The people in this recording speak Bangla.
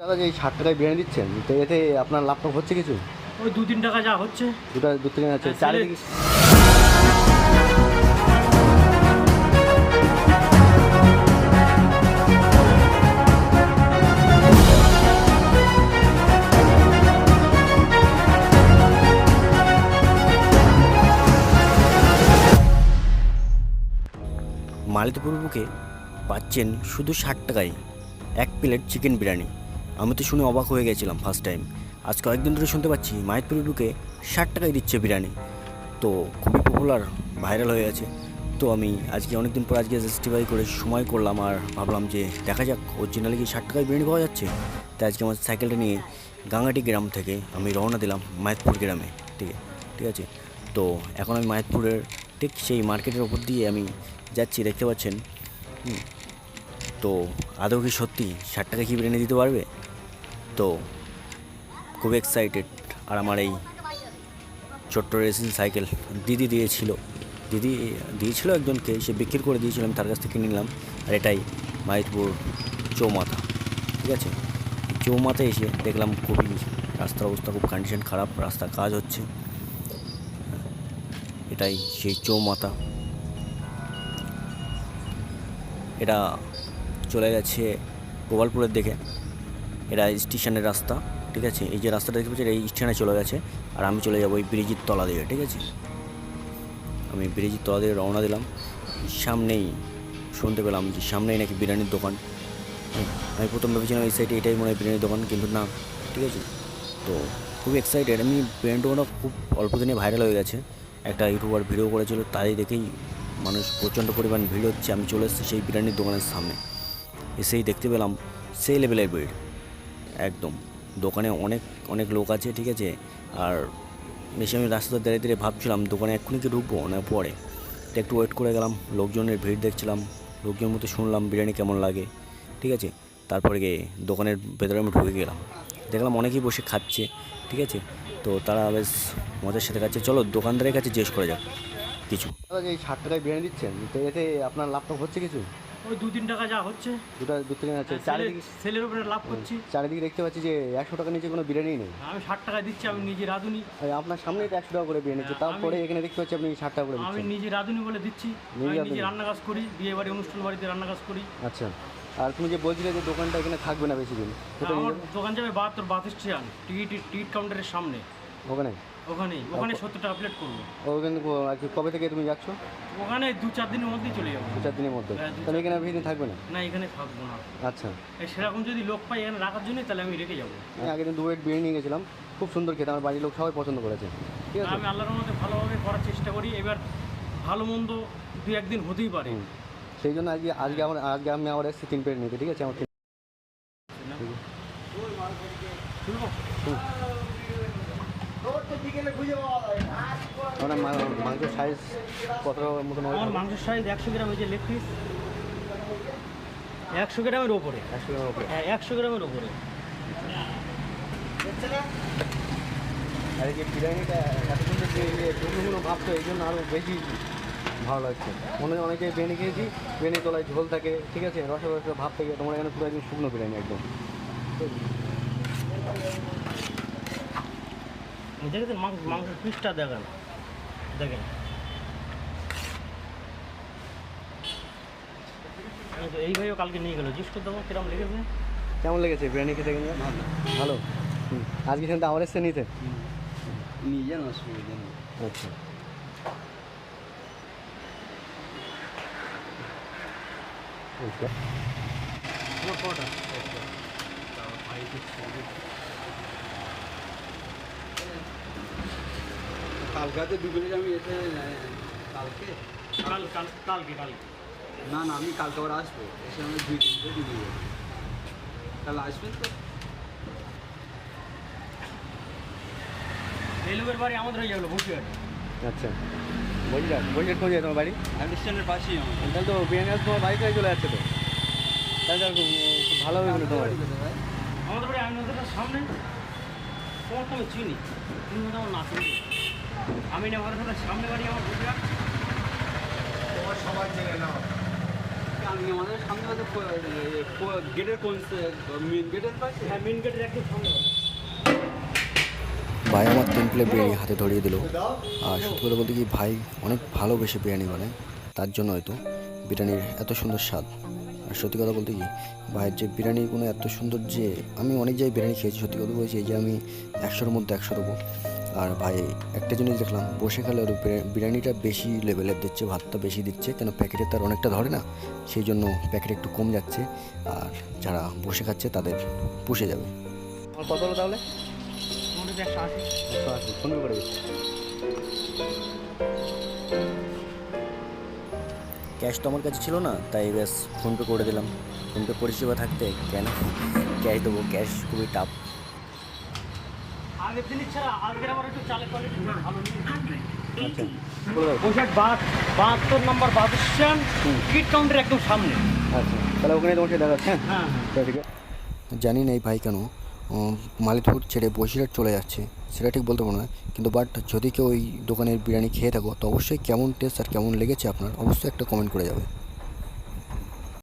দাদা যে এই ষাট টাকায় বিরিয়ানি দিচ্ছেন তো এতে আপনার লাভটা হচ্ছে কিছু? ওই দু তিন টাকা যা হচ্ছে। দুটা দু তিন আছে। হ্যাঁ, চারিদিকে মালিতপুর বুকে পাচ্ছেন শুধু ষাট টাকায় এক প্লেট চিকেন বিরিয়ানি। আমি তো শুনে অবাক হয়ে গেছিলাম ফার্স্ট টাইম আজ কয়েকদিন ধরে শুনতে পাচ্ছি মাহিতপুর বুকে ষাট টাকায় দিচ্ছে বিরিয়ানি। তো খুবই পপুলার ভাইরাল হয়ে গেছে। তো আমি আজকে অনেকদিন পর আজকে জাস্টিফাই করে সময় করলাম আর ভাবলাম যে দেখা যাক অরিজিনালি কি ষাট টাকায় বিরিয়ানি পাওয়া যাচ্ছে? তাই আজকে আমার সাইকেলটা নিয়ে গাঙ্গাটি গ্রাম থেকে আমি রওনা দিলাম মাহিতপুর গ্রামে, ঠিক ঠিক আছে? তো এখন আমি মাহিতপুরের ঠিক সেই মার্কেটের ওপর দিয়ে আমি যাচ্ছি, দেখতে পাচ্ছেন। তো আদৌ কি সত্যি ষাট টাকা কি বিরিয়ানি দিতে পারবে? তো খুব এক্সাইটেড আর আমার এই ছোট্ট রেসিং সাইকেল দিদি দিয়েছিল। দিদি দিয়েছিল একজনকে, সে বিক্রি করে দিয়েছিল, আমি তার কাছ থেকে নিলাম। আর এটাই মাহিতপুর চৌমাথা, ঠিক আছে? চৌমাথা এসে দেখলাম খুবই রাস্তার অবস্থা খুব কন্ডিশন খারাপ রাস্তার কাজ হচ্ছে। এটাই সেই চৌমাথা। এটা চলে গেছে গোপালপুরের দিকে। এটা স্টেশনের রাস্তা, ঠিক আছে? এই যে রাস্তাটা দেখতে পাচ্ছি এই স্টেশনে চলে গেছে। আর আমি চলে যাব ওই ব্রিজের তলা দিয়ে, ঠিক আছে? আমি ব্রিজের তলা দিয়ে রওনা দিলাম। সামনেই শুনতে পেলাম যে সামনেই নাকি বিরিয়ানির দোকান। আমি প্রথম ভেবেছিলাম এই সাইডে এটাই মনে হয় বিরিয়ানির দোকান, কিন্তু না, ঠিক আছে? তো খুব এক্সাইটেড আমি বিরিয়ানি দোকানটা খুব অল্প দিনে ভাইরাল হয়ে গেছে। একটা ইউটিউবার ভিডিও করেছিল, তাই দেখেই মানুষ প্রচণ্ড পরিমাণ ভিড় হচ্ছে। আমি চলে এসেছি সেই বিরিয়ানির দোকানের সামনে। এসেই দেখতে পেলাম সেই লেভেলের ভিড়। একদম। দোকানে অনেক অনেক লোক আছে, ঠিক আছে? আর বেশি আমি রাস্তা দাঁড়িয়ে দাঁড়িয়ে ভাবছিলাম, দোকানে এক্ষুনি কি ঢুকবো না পরে? তো একটু ওয়েট করে গেলাম, লোকজনের ভিড় দেখছিলাম, লোকজন মতো শুনলাম, বিরিয়ানি কেমন লাগে, ঠিক আছে? তারপরে গিয়ে দোকানের ভেতরে আমি ঢুকে গেলাম। দেখলাম অনেকেই বসে খাচ্ছে, ঠিক আছে? তো তারা বেশ মজার সাথে খাচ্ছে। চলো, দোকানদারের কাছে জিজ্ঞেস করা যাক কিছু। এই ষাট বিরিয়ানি দিচ্ছেন, তো এতে আপনার লাভ টাভ হচ্ছে কিছু? ওই দু তিন টাকা যা হচ্ছে। দুটা দু তিন আছে হ্যাঁ, চারিদিকে সেলের- সেলের উপরে লাভ করছি। চারিদিকে দেখতে পাচ্ছি যে একশো নিচে কোনো বিরিয়ানি নেই। আমি ষাট টাকা দিচ্ছি আমি নিজে রাঁধুনি। আপনার সামনেই তো একশো টাকা করে বিরিয়ানি হ্যাঁ, তারপরে এখানে দেখতে পাচ্ছি আপনি ষাট টাকা করে আমি নিজে রাঁধুনি বলে দিচ্ছি। নিজে আমি নিজে রান্না কাজ করি বিয়ে বাড়ি অনুষ্ঠান বাড়িতে রান্না কাজ করি। আচ্ছা। আর তুমি যে বলছিলে যে দোকানটা এখানে থাকবে না বেশি দিন আমার দোকান যাবে বাহাত্তর স্টেশন টিকিট টিকিট কাউন্টারের সামনে। ওখানে? ওখানে সত্তর টাকা প্লেট করব। ওখানে আর কি কবে থেকে তুমি যাচ্ছ? ওখানে দু চার দিনের মধ্যেই চলে যাব। দু চার দিনের মধ্যে? হ্যাঁ, তাহলে এখানে বেশি দিন থাকবে না? না এখানে থাকব না। আচ্ছা। সেরকম যদি লোক পাই এখানে রাখার জন্য তাহলে আমি রেখে যাব। আমি আগের দিন দু প্লেট বিরিয়ানি নিয়ে গেছিলাম। খুব সুন্দর খেতে আমার বাড়ির লোক সবাই পছন্দ করেছে। ঠিক আছে? আমি আল্লাহর মধ্যে ভালোভাবে করার চেষ্টা করি। এবার ভালো মন্দ দু একদিন হতেই পারে। সেই জন্য আজকে আজকে আমার আজকে আমি আমার এসেছি তিন প্লেট নিতে ঠিক আছে? আমার সাইজ মতন আমার সাইজ একশো গ্রাম লেগ পিস একশো গ্রামের ওপরে। একশো গ্রামের উপরে হ্যাঁ একশো গ্রামের ওপরে। আর বিরিয়ানিটা এত সুন্দর যে যে ভাবতো এই জন্য আরও বেশি ভালো লাগছে। মনে হয় অনেকে বিরিয়ানি খেয়েছি বিরিয়ানি তলায় ঝোল থাকে ঠিক আছে? রসা রসা ভাব থাকে তোমার এখানে পুরো একদম শুকনো বিরিয়ানি একদম। দেখেছেন মাংস মাংসের পিসটা দেখেন দেখেন। এই তো এইভাবেও কালকে নিয়ে গেলো। জিজ্ঞেস করতে দেবো কিরম লেগেছে? কেমন লেগেছে? বিরিয়ানি খেতে কিন্তু ভালো। হুম। আজকে কিন্তু আমার এসছে নিতে? নিয়ে যান অসুবিধা নেই আচ্ছা। আচ্ছা। আমার কটা কালকাতে দুপুরে আমি এসে কালকে? কাল কাল কালকে কালকে। না না আমি কালকে আবার আসব। এসে আমি দুই তিনটে দিয়ে দেবো। তাহলে আসবেন তো? এই লোকের বাড়ি আমাদের হয়ে যাবে বসিরহাট আচ্ছা। যায় তোমার বাড়ি? স্ট্যান্ডের পাশেই আমার। তাহলে তো বাড়িতে চলে যাচ্ছে তো। তাহলে ভালো তোমার আমাদের বাড়ি আইনগরের সামনে তোমার তো আমি চিনি। তুমি আমার না চিনি আমি না আমার সামনে বাড়ি আমার বসিরহাট সবার জেনে নাও। আমি আমাদের সামনে গেটের কোন গেটের পাশে? হ্যাঁ মেন গেটের একদম সামনে ভাই আমার তিন প্লেট বিরিয়ানি হাতে ধরিয়ে দিল। আর সত্যি কথা বলতে কি ভাই অনেক ভালোবেসে বিরিয়ানি বানায় তার জন্য হয়তো বিরিয়ানির এত সুন্দর স্বাদ। আর সত্যি কথা বলতে কি ভাইয়ের যে বিরিয়ানির কোনো এত সুন্দর যে আমি অনেক জায়গায় বিরিয়ানি খেয়েছি সত্যি কথা বলছি যে আমি একশোর মধ্যে একশো দেবো। আর ভাই একটা জিনিস দেখলাম বসে খেলে ওর বিরিয়ানিটা বেশি লেভেলের দিচ্ছে ভাতটা বেশি দিচ্ছে কেন প্যাকেটে তার অনেকটা ধরে না সেই জন্য প্যাকেট একটু কম যাচ্ছে আর যারা বসে খাচ্ছে তাদের পুষে যাবে। কত হলো তাহলে? ফোন করে ক্যাশ তো আমার কাছে ছিল না তাই ব্যাস ফোনপে করে দিলাম। ফোনপে পরিষেবা থাকতে কেন? ক্যাশ দেবো ক্যাশ খুবই টাফ আগের দিনই ছাড়া আজকের আবার একটু চালের কোয়ালিটি ভালো নেই আচ্ছা। বৈশাখ বাহাত্তর number bus stand ticket counter একদম সামনে। আচ্ছা তাহলে ওখানে সাথে দেখা হচ্ছে হ্যাঁ? হ্যাঁ জানি না এই ভাই কেন মালিকপুর ছেড়ে বসিরহাট চলে যাচ্ছে সেটা ঠিক বলতে পারব না কিন্তু বাট যদি কেউ ওই দোকানের বিরিয়ানি খেয়ে থাকো তো অবশ্যই কেমন টেস্ট আর কেমন লেগেছে আপনার অবশ্যই একটা কমেন্ট করে যাবে।